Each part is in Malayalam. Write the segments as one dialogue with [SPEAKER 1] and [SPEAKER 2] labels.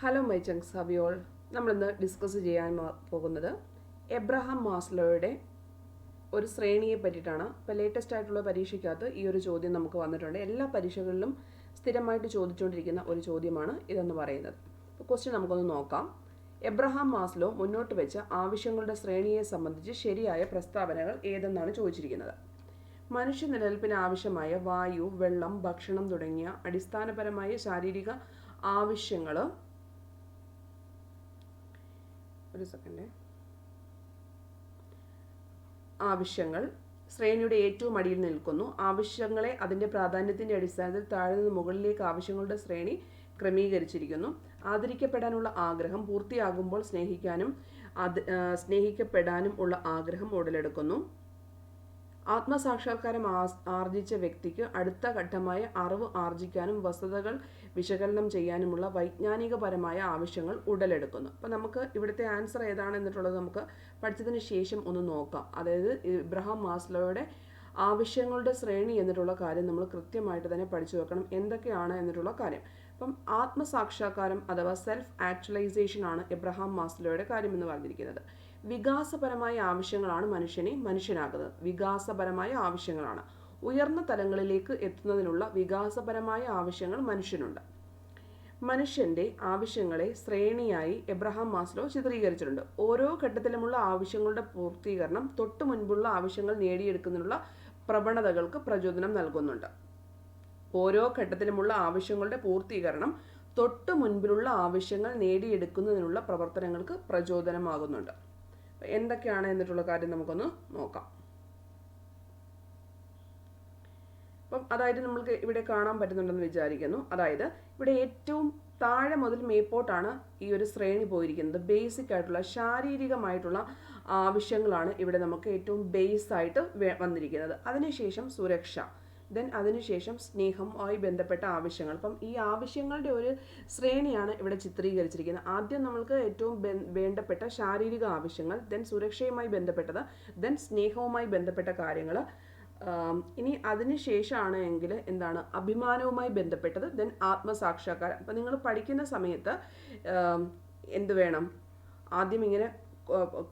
[SPEAKER 1] ഹലോ മൈ ചങ്സ് ഹബിയോൾ നമ്മളിന്ന് ഡിസ്കസ് ചെയ്യാൻ പോകുന്നത് എബ്രഹാം മാസ്ലോയുടെ ഒരു ശ്രേണിയെ പറ്റിയിട്ടാണ്. ഇപ്പോൾ ലേറ്റസ്റ്റ് ആയിട്ടുള്ള പരീക്ഷയ്ക്കകത്ത് ഈ ഒരു ചോദ്യം നമുക്ക് വന്നിട്ടുണ്ട്. എല്ലാ പരീക്ഷകളിലും സ്ഥിരമായിട്ട് ചോദിച്ചുകൊണ്ടിരിക്കുന്ന ഒരു ചോദ്യമാണ് ഇതെന്ന് പറയുന്നത്. അപ്പോൾ ക്വസ്റ്റ്യൻ നമുക്കൊന്ന് നോക്കാം. എബ്രഹാം മാസ്ലോ മുന്നോട്ട് വെച്ച ആവശ്യങ്ങളുടെ ശ്രേണിയെ സംബന്ധിച്ച് ശരിയായ പ്രസ്താവനകൾ ഏതെന്നാണ് ചോദിച്ചിരിക്കുന്നത്? മനുഷ്യ നിലനിൽപ്പിന് ആവശ്യമായ വായു വെള്ളം ഭക്ഷണം തുടങ്ങിയ അടിസ്ഥാനപരമായ ശാരീരിക ആവശ്യങ്ങൾ ഒരു സെക്കൻഡ് ആവശ്യങ്ങൾ. ശ്രേണിയുടെ ഏറ്റവും അടിയിൽ നിൽക്കുന്നു. ആവശ്യങ്ങളെ അതിന്റെ പ്രാധാന്യത്തിന്റെ അടിസ്ഥാനത്തിൽ താഴെ നിന്ന് മുകളിലേക്ക് ആവശ്യങ്ങളുടെ ശ്രേണി ക്രമീകരിച്ചിരിക്കുന്നു. ആദരിക്കപ്പെടാനുള്ള ആഗ്രഹം പൂർത്തിയാകുമ്പോൾ സ്നേഹിക്കാനും അത് സ്നേഹിക്കപ്പെടാനും ഉള്ള ആഗ്രഹം ഉടലെടുക്കുന്നു. ആത്മസാക്ഷാത്കാരം ആർജിച്ച വ്യക്തിക്ക് അടുത്ത ഘട്ടമായ അറിവ് ആർജിക്കാനും വസ്തുതകൾ വിശകലനം ചെയ്യാനുമുള്ള വൈജ്ഞാനികപരമായ ആവശ്യങ്ങൾ ഉടലെടുക്കുന്നു. അപ്പം നമുക്ക് ഇവിടുത്തെ ആൻസർ ഏതാണെന്നിട്ടുള്ളത് നമുക്ക് പഠിച്ചതിന് ശേഷം ഒന്ന് നോക്കാം. അതായത് ഇബ്രഹാം മാസ്ലോയുടെ ആവശ്യങ്ങളുടെ ശ്രേണി എന്നിട്ടുള്ള കാര്യം നമ്മൾ കൃത്യമായിട്ട് തന്നെ പഠിച്ചു വെക്കണം. എന്തൊക്കെയാണ് എന്നിട്ടുള്ള കാര്യം. അപ്പം ആത്മസാക്ഷാത്കാരം അഥവാ സെൽഫ് ആക്ച്വലൈസേഷൻ ആണ് എബ്രഹാം മാസ്ലോയുടെ കാര്യം എന്ന് പറഞ്ഞിരിക്കുന്നത്. വികാസപരമായ ആവശ്യങ്ങളാണ് മനുഷ്യനെ മനുഷ്യനാകുന്നത് വികാസപരമായ ആവശ്യങ്ങളാണ്. ഉയർന്ന തലങ്ങളിലേക്ക് എത്തുന്നതിനുള്ള വികാസപരമായ ആവശ്യങ്ങൾ മനുഷ്യനുണ്ട്. മനുഷ്യന്റെ ആവശ്യങ്ങളെ ശ്രേണിയായി എബ്രഹാം മാസ്ലോ ചിത്രീകരിച്ചിട്ടുണ്ട്. ഓരോ ഘട്ടത്തിലുമുള്ള ആവശ്യങ്ങളുടെ പൂർത്തീകരണം തൊട്ടു മുൻപുള്ള ആവശ്യങ്ങൾ നേടിയെടുക്കുന്നതിനുള്ള പ്രവണതകൾക്ക് പ്രചോദനം നൽകുന്നുണ്ട്. ഓരോ ഘട്ടത്തിലുമുള്ള ആവശ്യങ്ങളുടെ പൂർത്തീകരണം തൊട്ടു മുൻപിലുള്ള ആവശ്യങ്ങൾ നേടിയെടുക്കുന്നതിനുള്ള പ്രവർത്തനങ്ങൾക്ക് പ്രചോദനമാകുന്നുണ്ട്. എന്തൊക്കെയാണ് എന്നിട്ടുള്ള കാര്യം നമുക്കൊന്ന് നോക്കാം. അപ്പം അതായത് നമ്മൾക്ക് ഇവിടെ കാണാൻ പറ്റുന്നുണ്ടെന്ന് വിചാരിക്കുന്നു. അതായത് ഇവിടെ ഏറ്റവും താഴെ മുതൽ മേപ്പോട്ടാണ് ഈ ഒരു ശ്രേണി പോയിരിക്കുന്നത്. ബേസിക് ആയിട്ടുള്ള ശാരീരികമായിട്ടുള്ള ആവശ്യങ്ങളാണ് ഇവിടെ നമുക്ക് ഏറ്റവും ബേസ് ആയിട്ട് വന്നിരിക്കുന്നത്. അതിനുശേഷം സുരക്ഷ. ദെൻ അതിനുശേഷം സ്നേഹവുമായി ബന്ധപ്പെട്ട ആവശ്യങ്ങൾ. അപ്പം ഈ ആവശ്യങ്ങളുടെ ഒരു ശ്രേണിയാണ് ഇവിടെ ചിത്രീകരിച്ചിരിക്കുന്നത്. ആദ്യം നമ്മൾക്ക് ഏറ്റവും വേണ്ടപ്പെട്ട ശാരീരിക ആവശ്യങ്ങൾ ദെൻ സുരക്ഷയുമായി ബന്ധപ്പെട്ടത് ദെൻ സ്നേഹവുമായി ബന്ധപ്പെട്ട കാര്യങ്ങൾ. ഇനി അതിനുശേഷമാണ് എങ്കിൽ എന്താണ്? അഭിമാനവുമായി ബന്ധപ്പെട്ടത് ദെൻ ആത്മസാക്ഷാത്കാരം. അപ്പം നിങ്ങൾ പഠിക്കുന്ന സമയത്ത് എന്ത് വേണം? ആദ്യം ഇങ്ങനെ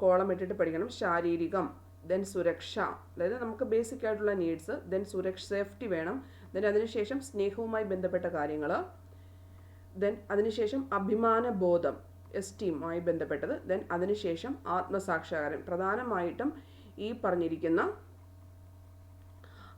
[SPEAKER 1] കോളം ഇട്ടിട്ട് പഠിക്കണം. ശാരീരികം. ദെൻ സുരക്ഷ. അതായത് നമുക്ക് ബേസിക് ആയിട്ടുള്ള നീഡ്സ് ദെൻ സുരക്ഷ സേഫ്റ്റി വേണം. ദെൻ അതിനുശേഷം സ്നേഹവുമായി ബന്ധപ്പെട്ട കാര്യങ്ങൾ. ദെൻ അതിനുശേഷം അഭിമാന ബോധം എസ്റ്റീമുമായി ബന്ധപ്പെട്ടത്. ദെൻ അതിനുശേഷം ആത്മസാക്ഷാത്കാരം. പ്രധാനമായിട്ടും ഈ പറഞ്ഞിരിക്കുന്ന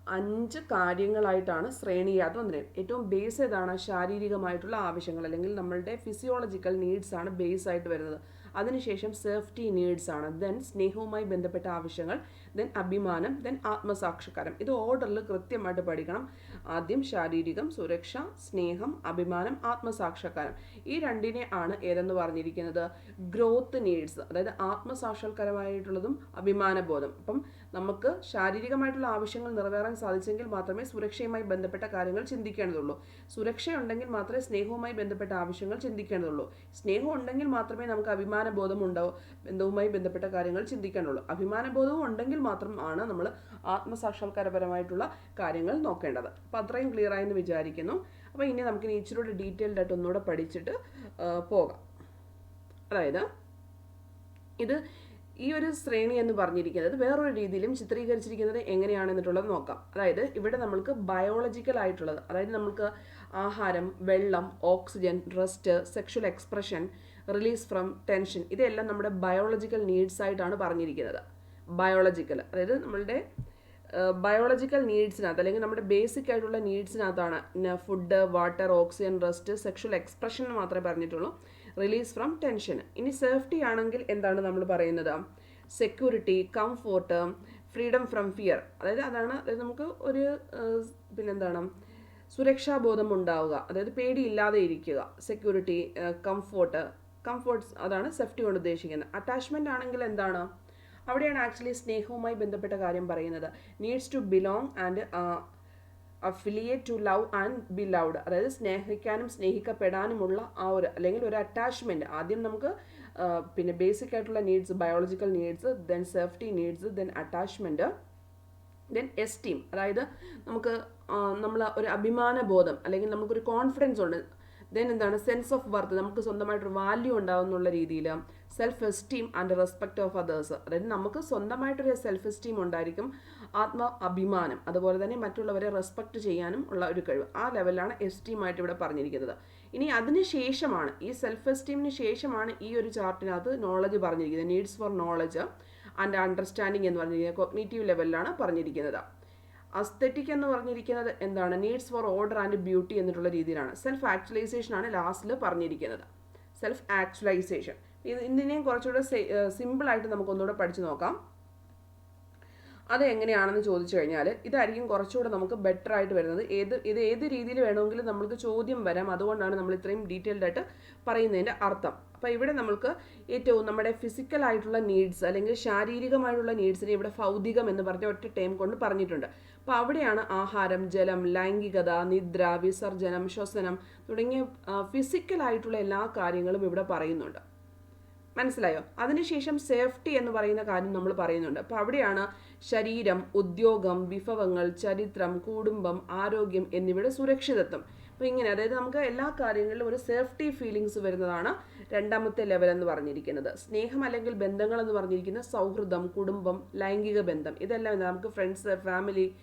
[SPEAKER 1] അഞ്ച് കാര്യങ്ങളായിട്ടാണ് ശ്രേണിയാത് വന്നത്. ഏറ്റവും ബേസ് ഏതാണ്? ശാരീരികമായിട്ടുള്ള ആവശ്യങ്ങൾ അല്ലെങ്കിൽ നമ്മളുടെ ഫിസിയോളജിക്കൽ നീഡ്സ് ആണ് ബേസ് ആയിട്ട് വരുന്നത്. അതിനുശേഷം സേഫ്റ്റി നീഡ്സ് ആണ്. ദെൻ സ്നേഹവുമായി ബന്ധപ്പെട്ട ആവശ്യങ്ങൾ. ദെൻ അഭിമാനം ദെൻ ആത്മസാക്ഷാത്കാരം. ഇത് ഓർഡറിൽ കൃത്യമായിട്ട് പഠിക്കണം. ആദ്യം ശാരീരികം സുരക്ഷ സ്നേഹം അഭിമാനം ആത്മസാക്ഷാത്കാരം. ഈ രണ്ടിനെ ആണ് ഏതെന്ന് പറഞ്ഞിരിക്കുന്നത്? ഗ്രോത്ത് നീഡ്സ് അതായത് ആത്മസാക്ഷാത്കാരമായിട്ടുള്ളതും അഭിമാനബോധം. അപ്പം നമുക്ക് ശാരീരികമായിട്ടുള്ള ആവശ്യങ്ങൾ നിറവേറാൻ സാധിച്ചെങ്കിൽ മാത്രമേ സുരക്ഷയുമായി ബന്ധപ്പെട്ട കാര്യങ്ങൾ ചിന്തിക്കേണ്ടതുള്ളൂ. സുരക്ഷയുണ്ടെങ്കിൽ മാത്രമേ സ്നേഹവുമായി ബന്ധപ്പെട്ട ആവശ്യങ്ങൾ ചിന്തിക്കേണ്ടതുള്ളൂ. സ്നേഹം ഉണ്ടെങ്കിൽ മാത്രമേ നമുക്ക് അഭിമാനബോധം ഉണ്ടാവും ബന്ധവുമായി ബന്ധപ്പെട്ട കാര്യങ്ങൾ ചിന്തിക്കേണ്ടുള്ളൂ അഭിമാനബോധവും ഉണ്ടെങ്കിൽ മാത്രമാണ് നമ്മൾ ആത്മസാക്ഷാത്കാരപരമായിട്ടുള്ള കാര്യങ്ങൾ നോക്കേണ്ടത്. അപ്പോൾ അത്രയും ക്ലിയർ ആയെന്ന് വിചാരിക്കുന്നു. അപ്പോൾ ഇനി നമുക്ക് നേച്ചറോട് ഡീറ്റെയിൽഡ് ആയിട്ട് ഒന്നുകൂടെ പഠിച്ചിട്ട് പോകാം. അതായത് ഇത് ഈ ഒരു ശ്രേണി എന്ന് പറഞ്ഞിരിക്കുന്നത് വേറൊരു രീതിയിലും ചിത്രീകരിച്ചിരിക്കുന്നത് എങ്ങനെയാണെന്നിട്ടുള്ളത് നോക്കാം. അതായത് ഇവിടെ നമ്മൾക്ക് ബയോളജിക്കൽ ആയിട്ടുള്ളത് അതായത് നമുക്ക് ആഹാരം വെള്ളം oxygen rest sexual expression release from tension ഇതെല്ലാം നമ്മുടെ ബയോളജിക്കൽ നീഡ്സ് ആയിട്ടാണ് പറഞ്ഞിരിക്കുന്നത്. ബയോളജിക്കൽ അതായത് നമ്മളുടെ ബയോളജിക്കൽ നീഡ്സിനകത്ത് അല്ലെങ്കിൽ നമ്മുടെ ബേസിക് ആയിട്ടുള്ള നീഡ്സിനകത്താണ് food water oxygen rest sexual expression മാത്രമേ പറഞ്ഞിട്ടുള്ളൂ റിലീസ് ഫ്രം ടെൻഷൻ ഇനി സേഫ്റ്റി ആണെങ്കിൽ എന്താണ് നമ്മൾ പറയുന്നത്? Security comfort freedom from fear അതായത് അതാണ് അതായത് നമുക്ക് ഒരു പിന്നെന്താണ്? സുരക്ഷാബോധം ഉണ്ടാവുക അതായത് പേടിയില്ലാതെ ഇരിക്കുക. സെക്യൂരിറ്റി കംഫോർട്ട് കംഫോർട്ട്സ് അതാണ് സേഫ്റ്റി കൊണ്ട് ഉദ്ദേശിക്കുന്നത്. അറ്റാച്ച്മെന്റ് ആണെങ്കിൽ എന്താണ്? അവിടെയാണ് ആക്ച്വലി സ്നേഹവുമായി ബന്ധപ്പെട്ട കാര്യം പറയുന്നത്. Needs to belong and affiliate to love and be loved അതായത് സ്നേഹിക്കാനും സ്നേഹിക്കപ്പെടാനുമുള്ള ആ ഒരു അല്ലെങ്കിൽ ഒരു അറ്റാച്ച്മെന്റ് ആദ്യം നമുക്ക് പിന്നെ ബേസിക് ആയിട്ടുള്ള needs biological needs then safety needs then attachment then esteem അതായത് നമുക്ക് നമ്മൾ ഒരു അഭിമാന ബോധം അല്ലെങ്കിൽ നമുക്കൊരു കോൺഫിഡൻസ് ഉണ്ട്. ദെൻ എന്താണ്? സെൻസ് ഓഫ് വർത്ത് നമുക്ക് സ്വന്തമായിട്ടൊരു വാല്യൂ ഉണ്ടാവുന്നുള്ള രീതിയിൽ self esteem and respect of others അതായത് നമുക്ക് സ്വന്തമായിട്ടൊരു സെൽഫ് എസ്റ്റീം ഉണ്ടായിരിക്കും ആത്മ അഭിമാനം അതുപോലെ തന്നെ മറ്റുള്ളവരെ റെസ്പെക്ട് ചെയ്യാനും ഉള്ള ഒരു കഴിവ്. ആ ലെവലാണ് എസ്റ്റീമായിട്ട് ഇവിടെ പറഞ്ഞിരിക്കുന്നത്. ഇനി അതിന് ശേഷമാണ് ഈ സെൽഫ് എസ്റ്റീമിന് ശേഷമാണ് ഈ ഒരു ചാർട്ടിനകത്ത് നോളജ് പറഞ്ഞിരിക്കുന്നത്. Needs for knowledge and understanding എന്ന് പറഞ്ഞിരിക്കുന്നത്. കൊഗ്നേറ്റീവ് ലെവലിലാണ് പറഞ്ഞിരിക്കുന്നത്. അസ്തെറ്റിക് എന്ന് പറഞ്ഞിരിക്കുന്നത് എന്താണ്? Needs for order and beauty എന്നിട്ടുള്ള രീതിയിലാണ്. സെൽഫ് ആക്ച്വലൈസേഷൻ ആണ് ലാസ്റ്റിൽ പറഞ്ഞിരിക്കുന്നത്. സെൽഫ് ആക്ച്വലൈസേഷൻ ഇത് ഇതിനെയും കുറച്ചുകൂടെ സിമ്പിളായിട്ട് നമുക്കൊന്നുകൂടെ പഠിച്ചു നോക്കാം. അത് എങ്ങനെയാണെന്ന് ചോദിച്ചു കഴിഞ്ഞാൽ ഇതായിരിക്കും കുറച്ചുകൂടെ നമുക്ക് ബെറ്റർ ആയിട്ട് വരുന്നത്. ഏത് ഇത് ഏത് രീതിയിൽ വേണമെങ്കിലും നമ്മൾക്ക് ചോദ്യം വരാം. അതുകൊണ്ടാണ് നമ്മൾ ഇത്രയും ഡീറ്റെയിൽഡ് ആയിട്ട് പറയുന്നതിന്റെ അർത്ഥം. അപ്പോൾ ഇവിടെ നമുക്ക് ഏറ്റവും നമ്മുടെ ഫിസിക്കൽ ആയിട്ടുള്ള നീഡ്സ് അല്ലെങ്കിൽ ശാരീരികമായിട്ടുള്ള നീഡ്സിനെ ഇവിടെ ഭൗതികം എന്ന് പറഞ്ഞ ഒറ്റ ടൈം കൊണ്ട് പറഞ്ഞിട്ടുണ്ട്. അപ്പോൾ അവിടെയാണ് ആഹാരം ജലം ലൈംഗികത നിദ്ര വിസർജനം ശ്വസനം തുടങ്ങിയ ഫിസിക്കലായിട്ടുള്ള എല്ലാ കാര്യങ്ങളും ഇവിടെ പറയുന്നുണ്ട്. മനസ്സിലായോ? അതിനുശേഷം സേഫ്റ്റി എന്ന് പറയുന്ന കാര്യം നമ്മൾ പറയുന്നുണ്ട്. അപ്പോൾ അവിടെയാണ് ശരീരം ഉദ്യോഗം വിഭവങ്ങൾ ചരിത്രം കുടുംബം ആരോഗ്യം എന്നിവയുടെ സുരക്ഷിതത്വം. അപ്പോൾ ഇങ്ങനെ അതായത് നമുക്ക് എല്ലാ കാര്യങ്ങളിലും ഒരു സേഫ്റ്റി ഫീലിങ്സ് വരുന്നതാണ് രണ്ടാമത്തെ ലെവൽ എന്ന് പറഞ്ഞിരിക്കുന്നത്. സ്നേഹം അല്ലെങ്കിൽ ബന്ധങ്ങൾ എന്ന് പറഞ്ഞിരിക്കുന്ന സൗഹൃദം കുടുംബം ലൈംഗിക ബന്ധം. ഇതെല്ലാം നമുക്ക് ഫ്രണ്ട്സ് ഫാമിലി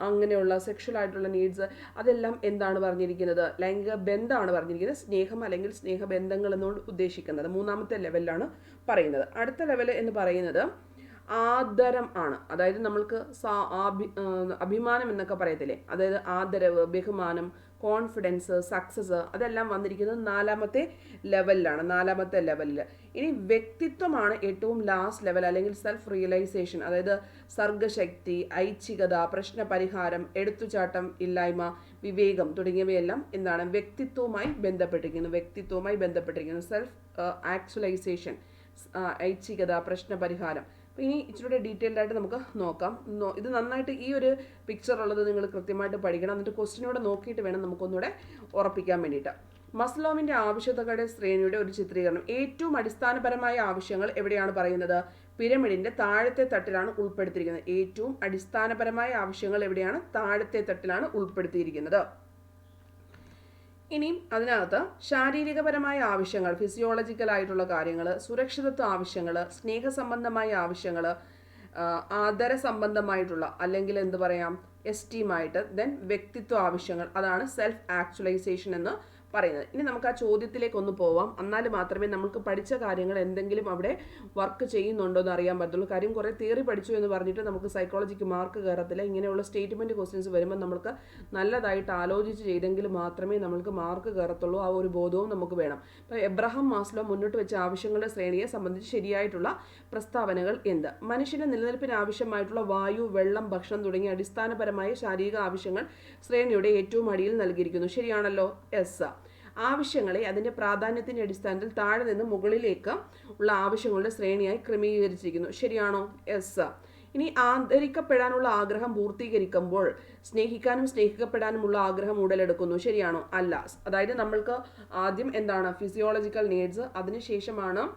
[SPEAKER 1] അങ്ങനെയുള്ള സെക്ഷൽ ആയിട്ടുള്ള നീഡ്സ് അതെല്ലാം എന്താണ് പറഞ്ഞിരിക്കുന്നത്? ലൈംഗിക ബന്ധമാണ് പറഞ്ഞിരിക്കുന്നത്. സ്നേഹം അല്ലെങ്കിൽ സ്നേഹബന്ധങ്ങൾ എന്നുകൊണ്ട് ഉദ്ദേശിക്കുന്നത്. മൂന്നാമത്തെ ലെവലിലാണ് പറയുന്നത്. അടുത്ത ലെവൽ എന്ന് പറയുന്നത് ആദരം ആണ്. അതായത് നമ്മൾക്ക് സാ അഭിമാനം എന്നൊക്കെ പറയത്തില്ലേ? അതായത് ആദരവ് ബഹുമാനം കോൺഫിഡൻസ് സക്സസ് അതെല്ലാം വന്നിരിക്കുന്നത് നാലാമത്തെ ലെവലിലാണ് നാലാമത്തെ ലെവലിൽ ഇനി വ്യക്തിത്വമാണ് ഏറ്റവും ലാസ്റ്റ് ലെവൽ അല്ലെങ്കിൽ സെൽഫ് റിയലൈസേഷൻ അതായത് സർഗശക്തി ഐച്ഛികത പ്രശ്നപരിഹാരം എടുത്തുചാട്ടം ഇല്ലായ്മ വിവേകം തുടങ്ങിയവയെല്ലാം എന്താണ് വ്യക്തിത്വവുമായി ബന്ധപ്പെട്ടിരിക്കുന്നു വ്യക്തിത്വവുമായി ബന്ധപ്പെട്ടിരിക്കുന്നു. സെൽഫ് ആക്ച്വലൈസേഷൻ ഐച്ഛികത പ്രശ്നപരിഹാരം. ഇനി ഇച്ചിരി ഡീറ്റെയിൽഡ് ആയിട്ട് നമുക്ക് നോക്കാം. ഇത് നന്നായിട്ട് ഈ ഒരു പിക്ചർ ഉള്ളത് നിങ്ങൾ കൃത്യമായിട്ട് പഠിക്കണം. എന്നിട്ട് ക്വസ്റ്റിനോട് നോക്കിയിട്ട് വേണം നമുക്കൊന്നുകൂടെ ഉറപ്പിക്കാൻ വേണ്ടിയിട്ട്. മസ്ലോമിന്റെ ആവശ്യകതകളുടെ ശ്രേണിയുടെ ഒരു ചിത്രീകരണം. ഏറ്റവും അടിസ്ഥാനപരമായ ആവശ്യങ്ങൾ എവിടെയാണ് പറയുന്നത്? പിരമിഡിന്റെ താഴത്തെ തട്ടിലാണ് ഉൾപ്പെടുത്തിയിരിക്കുന്നത്. ഏറ്റവും അടിസ്ഥാനപരമായ ആവശ്യങ്ങൾ എവിടെയാണ്? താഴത്തെ തട്ടിലാണ് ഉൾപ്പെടുത്തിയിരിക്കുന്നത്. ഇനിയും അതിനകത്ത് ശാരീരികപരമായ ആവശ്യങ്ങൾ ഫിസിയോളജിക്കൽ ആയിട്ടുള്ള കാര്യങ്ങൾ സുരക്ഷിതത്വ ആവശ്യങ്ങൾ സ്നേഹസംബന്ധമായ ആവശ്യങ്ങൾ ആദര സംബന്ധമായിട്ടുള്ള അല്ലെങ്കിൽ എന്ത് പറയാം എസ്റ്റീമായിട്ട് ദെൻ വ്യക്തിത്വ ആവശ്യങ്ങൾ അതാണ് സെൽഫ് ആക്ച്വലൈസേഷൻ എന്ന് പറയുന്നത്. ഇനി നമുക്ക് ആ ചോദ്യത്തിലേക്ക് ഒന്ന് പോവാം. എന്നാൽ മാത്രമേ നമുക്ക് പഠിച്ച കാര്യങ്ങൾ എന്തെങ്കിലും അവിടെ വർക്ക് ചെയ്യുന്നുണ്ടോ എന്ന് അറിയാൻ പറ്റുള്ളൂ. കാര്യം കുറേ തിയറി പഠിച്ചു എന്ന് പറഞ്ഞിട്ട് നമുക്ക് സൈക്കോളജിക്ക് മാർക്ക് കയറത്തില്ല. ഇങ്ങനെയുള്ള സ്റ്റേറ്റ്മെന്റ് ക്വസ്റ്റ്യൻസ് വരുമ്പോൾ നമുക്ക് നല്ലതായിട്ട് ആലോചിച്ച് ചെയ്തെങ്കിൽ മാത്രമേ നമുക്ക് മാർക്ക് കയറത്തുള്ളൂ. ആ ഒരു ബോധവും നമുക്ക് വേണം. ഇപ്പോൾ എബ്രഹാം മാസ്ലോ മുന്നോട്ട് വെച്ച ആവശ്യങ്ങളുടെ ശ്രേണിയെ സംബന്ധിച്ച് ശരിയായിട്ടുള്ള പ്രസ്താവനകൾ എന്ത്? മനുഷ്യന്റെ നിലനിൽപ്പിന് ആവശ്യമായിട്ടുള്ള വായു വെള്ളം ഭക്ഷണം തുടങ്ങിയ അടിസ്ഥാനപരമായ ശാരീരിക ആവശ്യങ്ങൾ ശ്രേണിയുടെ ഏറ്റവും അടിയിൽ നൽകിയിരിക്കുന്നു. ശരിയാണല്ലോ? എസ് ആവശ്യങ്ങളെ അതിന്റെ പ്രാധാന്യത്തിന്റെ അടിസ്ഥാനത്തിൽ താഴെ നിന്ന് മുകളിലേക്ക് ഉള്ള ആവശ്യങ്ങളുടെ ശ്രേണിയായി ക്രമീകരിച്ചിരിക്കുന്നു. ശരിയാണോ? എസ് ഇനി ആദരിക്കപ്പെടാനുള്ള ആഗ്രഹം പൂർത്തീകരിക്കുമ്പോൾ സ്നേഹിക്കാനും സ്നേഹിക്കപ്പെടാനുമുള്ള ആഗ്രഹം ഉടലെടുക്കുന്നു. ശരിയാണോ? അല്ല. അതായത് നമ്മൾക്ക് ആദ്യം എന്താണ്? ഫിസിയോളജിക്കൽ നീഡ്സ് അതിനുശേഷമാണ്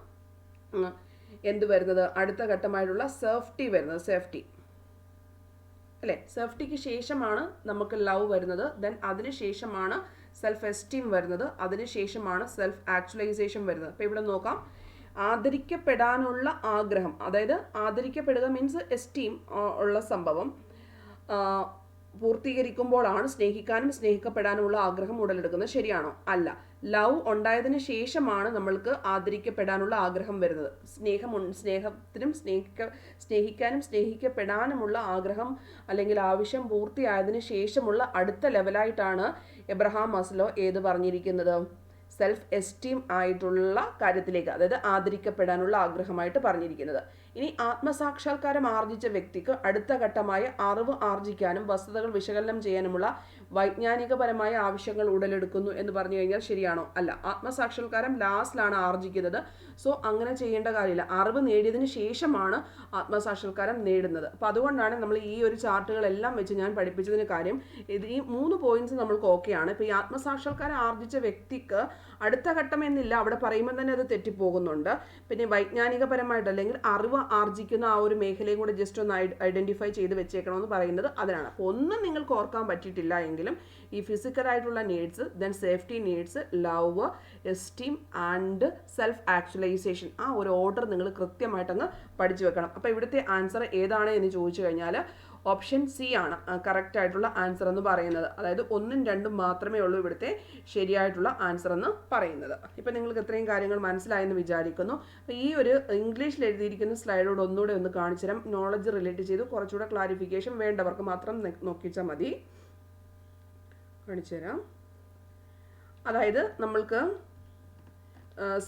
[SPEAKER 1] എന്ത് വരുന്നത്? അടുത്ത ഘട്ടമായിട്ടുള്ള സേഫ്റ്റി വരുന്നത്. സേഫ്റ്റി അല്ലേ? സേഫ്റ്റിക്ക് ശേഷമാണ് നമുക്ക് ലവ് വരുന്നത്. ദെൻ അതിനുശേഷമാണ് ശേഷമാണ് സെൽഫ് എസ്റ്റീം വരുന്നത് അതിനുശേഷമാണ് സെൽഫ് ആക്ച്വലൈസേഷൻ വരുന്നത്. അപ്പോൾ ഇവിടെ നോക്കാം. ആദരിക്കപ്പെടാനുള്ള ആഗ്രഹം അതായത് ആദരിക്കപ്പെടുക മീൻസ് എസ്റ്റീം ഉള്ള സംഭവം പൂർത്തീകരിക്കുമ്പോഴാണ് സ്നേഹിക്കാനും സ്നേഹിക്കപ്പെടാനുമുള്ള ആഗ്രഹം ഉടലെടുക്കുന്നത്. ശരിയാണോ? അല്ല. ലവ് ഉണ്ടായതിനു ശേഷമാണ് നമ്മൾക്ക് ആദരിക്കപ്പെടാനുള്ള ആഗ്രഹം വരുന്നത്. സ്നേഹം സ്നേഹത്തിനും സ്നേഹിക്ക സ്നേഹിക്കാനും സ്നേഹിക്കപ്പെടാനുമുള്ള ആഗ്രഹം അല്ലെങ്കിൽ ആവശ്യം പൂർത്തിയായതിനു ശേഷമുള്ള അടുത്ത ലെവലായിട്ടാണ് എബ്രഹാം മസ്ലോ ഏത് പറഞ്ഞിരിക്കുന്നത്? സെൽഫ് എസ്റ്റീം ആയിട്ടുള്ള കാര്യത്തിലേക്ക് അതായത് ആദരിക്കപ്പെടാനുള്ള ആഗ്രഹമായിട്ട് പറഞ്ഞിരിക്കുന്നത്. ഇനി ആത്മസാക്ഷാത്കാരം ആർജിച്ച വ്യക്തിക്ക് അടുത്ത ഘട്ടമായ അറിവ് ആർജിക്കാനും വസ്തുതകൾ വിശകലനം ചെയ്യാനുമുള്ള വൈജ്ഞാനികപരമായ ആവശ്യങ്ങൾ ഉടലെടുക്കുന്നു എന്ന് പറഞ്ഞു കഴിഞ്ഞാൽ ശരിയാണോ? അല്ല. ആത്മസാക്ഷാത്കാരം ലാസ്റ്റിലാണ് ആർജിക്കുന്നത്. സോ അങ്ങനെ ചെയ്യേണ്ട കാര്യമില്ല. അറിവ് നേടിയതിന് ശേഷമാണ് ആത്മസാക്ഷാത്കാരം നേടുന്നത്. അപ്പം അതുകൊണ്ടാണ് നമ്മൾ ഈ ഒരു ചാർട്ടുകളെല്ലാം വെച്ച് ഞാൻ പഠിപ്പിച്ചതിന് കാര്യം ഇത് ഈ മൂന്ന് പോയിന്റ്സ് നമ്മൾക്ക് ഓക്കെയാണ് ഇപ്പോൾ ഈ ആത്മസാക്ഷാത്കാരം ആർജിച്ച വ്യക്തിക്ക് അടുത്ത ഘട്ടം എന്നില്ല. അവിടെ പറയുമ്പോൾ തന്നെ അത് തെറ്റിപ്പോകുന്നുണ്ട്. പിന്നെ വൈജ്ഞാനികപരമായിട്ട് അല്ലെങ്കിൽ അറിവ് ആർജിക്കുന്ന ആ ഒരു മേഖലയും കൂടെ ജസ്റ്റ് ഒന്ന് ഐഡന്റിഫൈ ചെയ്ത് വെച്ചേക്കണമെന്ന് പറയുന്നത് അതിനാണ്. അപ്പോൾ ഒന്നും നിങ്ങൾക്ക് ഓർക്കാൻ പറ്റിയിട്ടില്ല എങ്കിലും ഈ ഫിസിക്കലായിട്ടുള്ള needs then safety needs love esteem and self actualization ആ ഒരു ഓർഡർ നിങ്ങൾ കൃത്യമായിട്ടൊന്ന് പഠിച്ചു വെക്കണം. അപ്പോൾ ഇവിടുത്തെ ആൻസർ ഏതാണ് എന്ന് ചോദിച്ചു കഴിഞ്ഞാൽ ഓപ്ഷൻ സി ആണ് കറക്റ്റ് ആയിട്ടുള്ള ആൻസർ എന്ന് പറയുന്നത്. അതായത് ഒന്നും രണ്ടും മാത്രമേ ഉള്ളൂ ഇവിടുത്തെ ശരിയായിട്ടുള്ള ആൻസർ എന്ന് പറയുന്നത്. ഇപ്പം നിങ്ങൾക്ക് ഇത്രയും കാര്യങ്ങൾ മനസ്സിലായെന്ന് വിചാരിക്കുന്നു. അപ്പോൾ ഈ ഒരു ഇംഗ്ലീഷിൽ എഴുതിയിരിക്കുന്ന സ്ലൈഡോട് ഒന്നുകൂടെ ഒന്ന് കാണിച്ചു തരാം. നോളജ് റിലേറ്റ് ചെയ്ത്. കുറച്ചുകൂടെ ക്ലാരിഫിക്കേഷൻ വേണ്ടവർക്ക് മാത്രം നോക്കിച്ചാൽ മതി. കാണിച്ചു തരാം അതായത് നമ്മൾക്ക്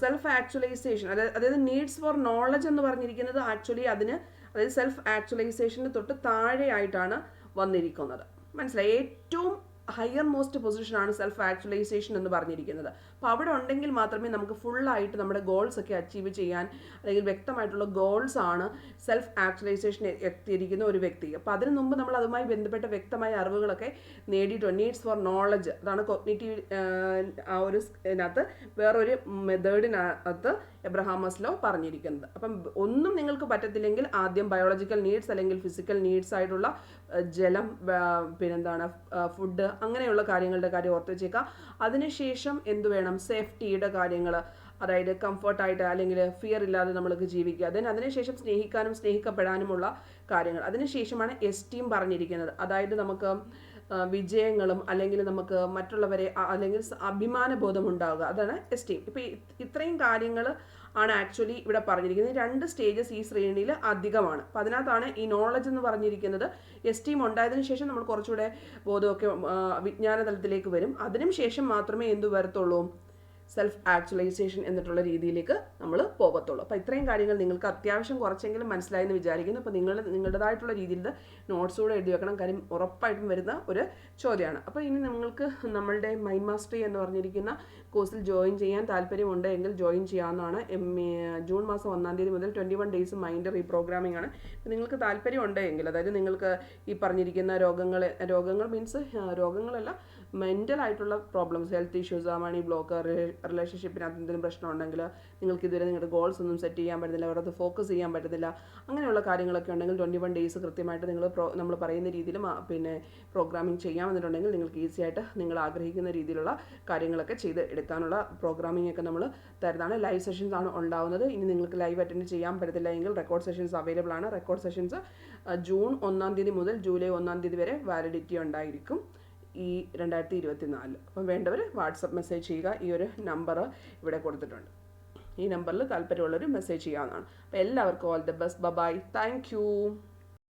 [SPEAKER 1] സെൽഫ് ആക്ച്വലൈസേഷൻ അതായത് അതായത് നീഡ്സ് ഫോർ നോളജ് എന്ന് പറഞ്ഞിരിക്കുന്നത് ആക്ച്വലി അതിന് അതായത് സെൽഫ് ആക്ച്വലൈസേഷന് തൊട്ട് താഴെയായിട്ടാണ് വന്നിരിക്കുന്നത്. മനസ്സിലായി? ഏറ്റവും ഹയർ മോസ്റ്റ് പൊസിഷനാണ് സെൽഫ് ആക്ച്വലൈസേഷൻ എന്ന് പറഞ്ഞിരിക്കുന്നത്. അപ്പോൾ അവിടെ ഉണ്ടെങ്കിൽ മാത്രമേ നമുക്ക് ഫുള്ളായിട്ട് നമ്മുടെ ഗോൾസ് ഒക്കെ അച്ചീവ് ചെയ്യാൻ അല്ലെങ്കിൽ വ്യക്തമായിട്ടുള്ള ഗോൾസ് ആണ് സെൽഫ് ആക്ച്വലൈസേഷൻ എത്തിയിരിക്കുന്ന ഒരു വ്യക്തി. അപ്പോൾ അതിന് മുമ്പ് നമ്മൾ അതുമായി ബന്ധപ്പെട്ട വ്യക്തമായ അറിവുകളൊക്കെ നേടിയിട്ടുണ്ട്. നീഡ്സ് ഫോർ നോളജ് അതാണ് കൊഗ്നേറ്റീവ് ആ ഒരു ഇതിനകത്ത് വേറൊരു മെത്തേഡിനകത്ത് എബ്രഹാം മസ്ലോ പറഞ്ഞിരിക്കുന്നത്. അപ്പം ഒന്നും നിങ്ങൾക്ക് പറ്റത്തില്ലെങ്കിൽ ആദ്യം ബയോളജിക്കൽ നീഡ്സ് അല്ലെങ്കിൽ ഫിസിക്കൽ നീഡ്സ് ആയിട്ടുള്ള ജലം പിന്നെന്താണ് ഫുഡ് അങ്ങനെയുള്ള കാര്യങ്ങളുടെ കാര്യം ഓർത്ത് അതിനുശേഷം എന്തു വേണം? സേഫ്റ്റിയുടെ കാര്യങ്ങൾ അതായത് കംഫർട്ടായിട്ട് അല്ലെങ്കിൽ ഫിയർ ഇല്ലാതെ നമ്മൾക്ക് ജീവിക്കുക. അതിന് അതിനുശേഷം സ്നേഹിക്കാനും സ്നേഹിക്കപ്പെടാനുമുള്ള കാര്യങ്ങൾ. അതിനുശേഷമാണ് എസ്റ്റീം പറഞ്ഞിരിക്കുന്നത്. അതായത് നമുക്ക് വിജയങ്ങളും അല്ലെങ്കിൽ നമുക്ക് മറ്റുള്ളവരെ അല്ലെങ്കിൽ അഭിമാനബോധം ഉണ്ടാവുക അതാണ് എസ്റ്റീം ഇപ്പോൾ ഇത്രയും കാര്യങ്ങൾ ആണ് ആക്ച്വലി ഇവിടെ പറഞ്ഞിരിക്കുന്നത്. രണ്ട് സ്റ്റേജസ് ഈ ശ്രേണിയിൽ അധികമാണ്. അപ്പം അതിനകത്താണ് ഈ നോളജ് എന്ന് പറഞ്ഞിരിക്കുന്നത്. എസ്റ്റീം ഉണ്ടായതിന് ശേഷം നമ്മൾ കുറച്ചുകൂടെ ബോധമൊക്കെ വിജ്ഞാന തലത്തിലേക്ക് വരും. അതിനും ശേഷം മാത്രമേ എന്തു വരത്തുള്ളൂ? സെൽഫ് ആക്ച്വലൈസേഷൻ എന്നിട്ടുള്ള രീതിയിലേക്ക് നമ്മൾ പോകത്തുള്ളൂ. അപ്പോൾ ഇത്രയും കാര്യങ്ങൾ നിങ്ങൾക്ക് അത്യാവശ്യം കുറച്ചെങ്കിലും മനസ്സിലായി എന്ന് വിചാരിക്കുന്നു. അപ്പോൾ നിങ്ങൾ നിങ്ങളുടേതായിട്ടുള്ള രീതിയിൽ നോട്ട്സ് കൂടെ എഴുതി വെക്കണം. കാര്യം ഉറപ്പായിട്ടും വരുന്ന ഒരു ചോദ്യമാണ്. അപ്പോൾ ഇനി നിങ്ങൾക്ക് നമ്മളുടെ മൈൻഡ് മാസ്റ്ററി എന്ന് പറഞ്ഞിരിക്കുന്ന കോഴ്സിൽ ജോയിൻ ചെയ്യാൻ താല്പര്യമുണ്ട് എങ്കിൽ ജോയിൻ ചെയ്യാവുന്നതാണ്. എം ജൂൺ മാസം ഒന്നാം തീയതി മുതൽ twenty one days mind reprogramming ആണ് നിങ്ങൾക്ക് താല്പര്യമുണ്ട് എങ്കിൽ അതായത് നിങ്ങൾക്ക് ഈ പറഞ്ഞിരിക്കുന്ന രോഗങ്ങൾ രോഗങ്ങൾ മീൻസ് രോഗങ്ങളല്ല മെന്റൽ ആയിട്ടുള്ള problems health issues money block റിലേഷൻഷിപ്പിനകത്ത് എന്തെങ്കിലും പ്രശ്നം ഉണ്ടെങ്കിൽ നിങ്ങൾക്ക് ഇതുവരെ നിങ്ങളുടെ ഗോൾസ് ഒന്നും സെറ്റ് ചെയ്യാൻ പറ്റുന്നില്ല അവരത് ഫോക്കസ് ചെയ്യാൻ പറ്റുന്നില്ല അങ്ങനെയുള്ള കാര്യങ്ങളൊക്കെ ഉണ്ടെങ്കിൽ ട്വന്റി വൺ ഡേയ്സ് കൃത്യമായിട്ട് നിങ്ങൾ നമ്മൾ പറയുന്ന രീതിയിൽ പിന്നെ പ്രോഗ്രാമിംഗ് ചെയ്യാമെന്നുണ്ടെങ്കിൽ നിങ്ങൾക്ക് ഈസി ആയിട്ട് നിങ്ങൾ ആഗ്രഹിക്കുന്ന രീതിയിലുള്ള കാര്യങ്ങളൊക്കെ ചെയ്ത് എടുക്കാനുള്ള പ്രോഗ്രാമിംഗ് ഒക്കെ നമ്മൾ തരുന്നതാണ്. ലൈവ് സെഷൻസ് ആണ് ഉണ്ടാവുന്നത്. ഇനി നിങ്ങൾക്ക് ലൈവ് അറ്റൻഡ് ചെയ്യാൻ പറ്റത്തില്ല എങ്കിൽ റെക്കോർഡ് സെഷൻസ് അവൈലബിൾ ആണ്. റെക്കോർഡ് സെഷൻസ് ജൂൺ ഒന്നാം തീയതി മുതൽ ജൂലൈ ഒന്നാം തീയതി വരെ വാലിഡിറ്റി ഉണ്ടായിരിക്കും. ഈ രണ്ടായിരത്തി ഇരുപത്തി നാലിൽ അപ്പം വേണ്ടവർ വാട്സപ്പ് മെസ്സേജ് ചെയ്യുക. ഈ ഒരു നമ്പർ ഇവിടെ കൊടുത്തിട്ടുണ്ട്. ഈ നമ്പറിൽ താല്പര്യമുള്ളവർ മെസ്സേജ് ചെയ്യാവുന്നതാണ്. അപ്പോൾ എല്ലാവർക്കും all the best. Bye bye thank you.